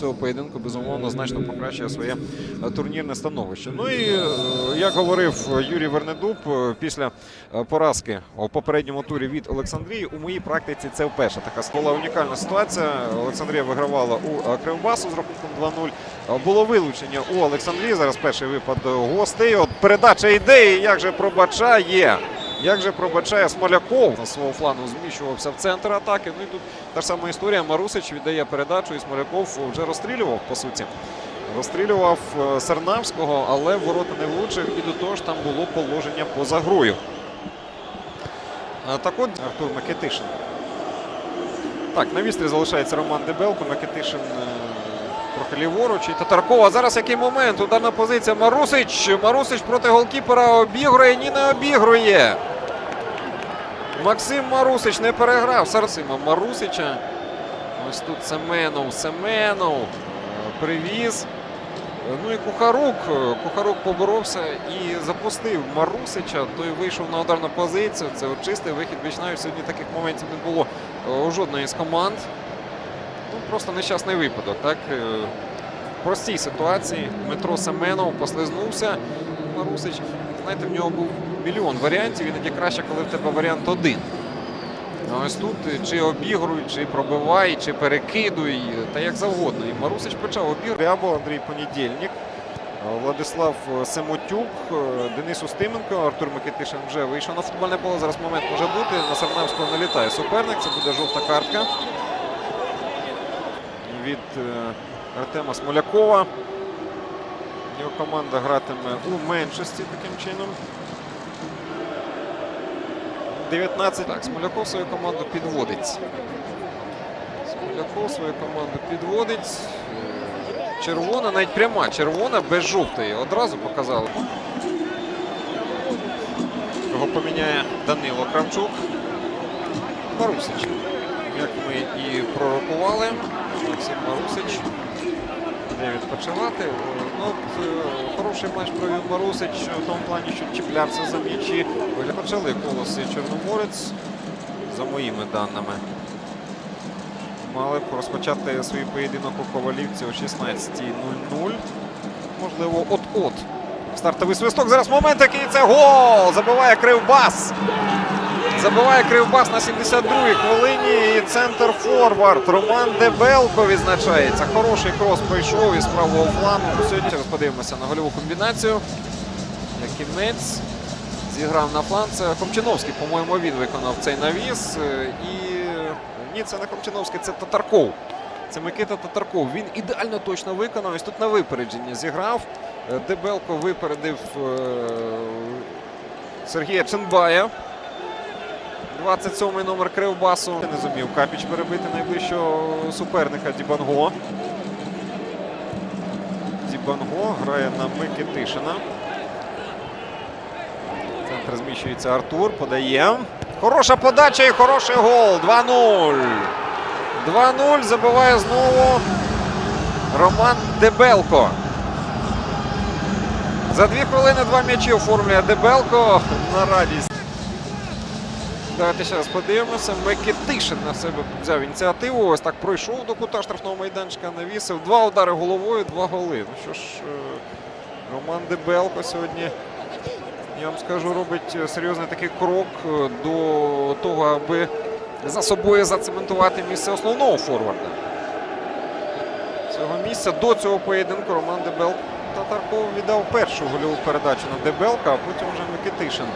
цього поєдинку безумовно значно покращує своє е, турнірне становище. Ну і е, як говорив Юрій Вернедуб е, після е, поразки у попередньому турі від Олександрії, у моїй практиці це вперше така була унікальна ситуація. Олександрія вигравала у е, Кривбасу з рахунком 2-0. Е, Було вилучення у Олександрії. Зараз перший випад е, гостей. От передача ідеї, як же пробачає. Як же пробачає Смоляков на свого флангу зміщувався в центр атаки. Ну і тут та ж сама історія. Марусич віддає передачу, і Смоляков вже розстрілював по суті. Розстрілював е, Сернавського, але ворота не влучив. І до того ж там було положення поза грою. Е, Так от Артур Микитишин. Так, на вістрі залишається Роман Дебелко. Микитишин е, трохи ліворуч. І Татаркова. Зараз який момент? Ударна позиція. Марусич. Марусич проти голкіпера обігрує. Ні, не обігрує. Максим Марусич не переграв Сарсима Марусича. Ось тут Семенов. Семенов е, привіз. Ну і Кухарук. Кухарук поборовся і запустив Марусича. Той вийшов на ударну позицію. Це чистий вихід Бічнаві. Сьогодні таких моментів не було е, у жодної з команд. Ну, просто нещасний випадок. Так? Е, В простій ситуації Дмитро Семенов послизнувся. Марусич. Знаєте, в нього був мільйон варіантів. Іноді краще, коли в тебе варіант один. Ось тут е, чи обігруй, чи пробивай, чи перекидуй, е, та як завгодно. І Марусич почав обігрувати. Рябо, Андрій Понедільник, Владислав Семотюк, Денис Устименко, Артур Микитишин вже вийшов на футбольне поле. Зараз момент може бути. На Сарнавського налітає суперник. Це буде жовта картка від е, Артема Смолякова. Його команда гратиме у меншості таким чином. 19. Так, Смоляков свою команду підводить. Смоляков свою команду підводить. Е, Червона, навіть пряма червона без жовтої. Одразу показали. Його поміняє Данило Кравчук. Марусич. Як ми і пророкували. Максим Марусич. Де відпочивати. Ну, е, хороший матч провів Марусич в тому плані, що чіплявся за м'ячі. Почали колоси Чорноморець, за моїми даними. Мали б розпочати свій поєдинок у Ковалівці о 16.00. Можливо, от-от. Стартовий свисток. Зараз момент, який це гол! Забиває Кривбас. Забиває Кривбас на 72-й хвилині. І центр форвард. Роман Дебелко відзначається. Хороший крос пройшов із правого флангу. Сьогодні подивимося на гольову комбінацію. Кінець зіграв на фланг. Це Хомчиновський, по-моєму, він виконав цей навіс. Е, І ні, це не Хомчиновський, це Татарков. Це Микита Татарков. Він ідеально точно виконав. Ось тут на випередження зіграв. Е, Дебелко випередив е, Сергія Ченбая. 27-й номер Кривбасу. Не зумів Капіч перебити найближчого суперника Дібанго. Дібанго грає на Микитишина. Центр зміщується Артур. Подає. Хороша подача і хороший гол. 2-0. 2-0. Забиває знову Роман Дебелко. За дві хвилини два м'ячі оформлює Дебелко на радість. Давайте ще раз подивимося. Микитишин на себе взяв ініціативу. Ось так пройшов до кута штрафного майданчика, навісив. Два удари головою, два голи. Ну що ж, е, Роман Дебелко сьогодні, я вам скажу, робить е, серйозний такий крок е, до того, аби за собою зацементувати місце основного форварда. Цього місця до цього поєдинку Роман Дебелко Татарков віддав першу гольову передачу на Дебелка, а потім вже Микитишин.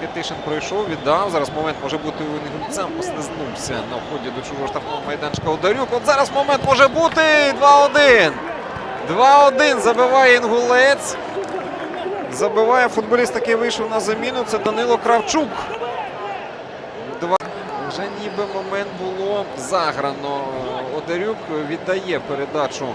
Микитишин пройшов, віддав. Зараз момент може бути у Інгульцем. Послизнувся на вході до чужого штрафного майданчика Ударюк. От зараз момент може бути 2-1. 2-1 забиває Інгулець. Забиває футболіст, який вийшов на заміну. Це Данило Кравчук. Два. Вже ніби момент було заграно. Одарюк віддає передачу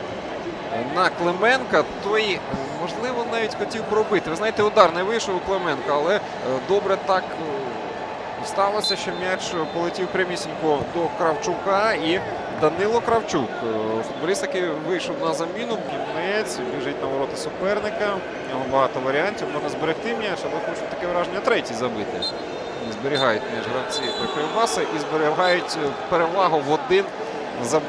на Клименка. Той, можливо, навіть хотів пробити. Ви знаєте, удар не вийшов у Клименка, але е, добре так е, сталося, що м'яч полетів прямісінько до Кравчука і Данило Кравчук. е, Футболіст, який вийшов на заміну. Кімець біжить на ворота суперника. У нього багато варіантів. Можна зберегти м'яч, але хочуть таке враження третій забити. Зберігають м'яч гравці Кривбаса і зберігають перевагу в один забитий.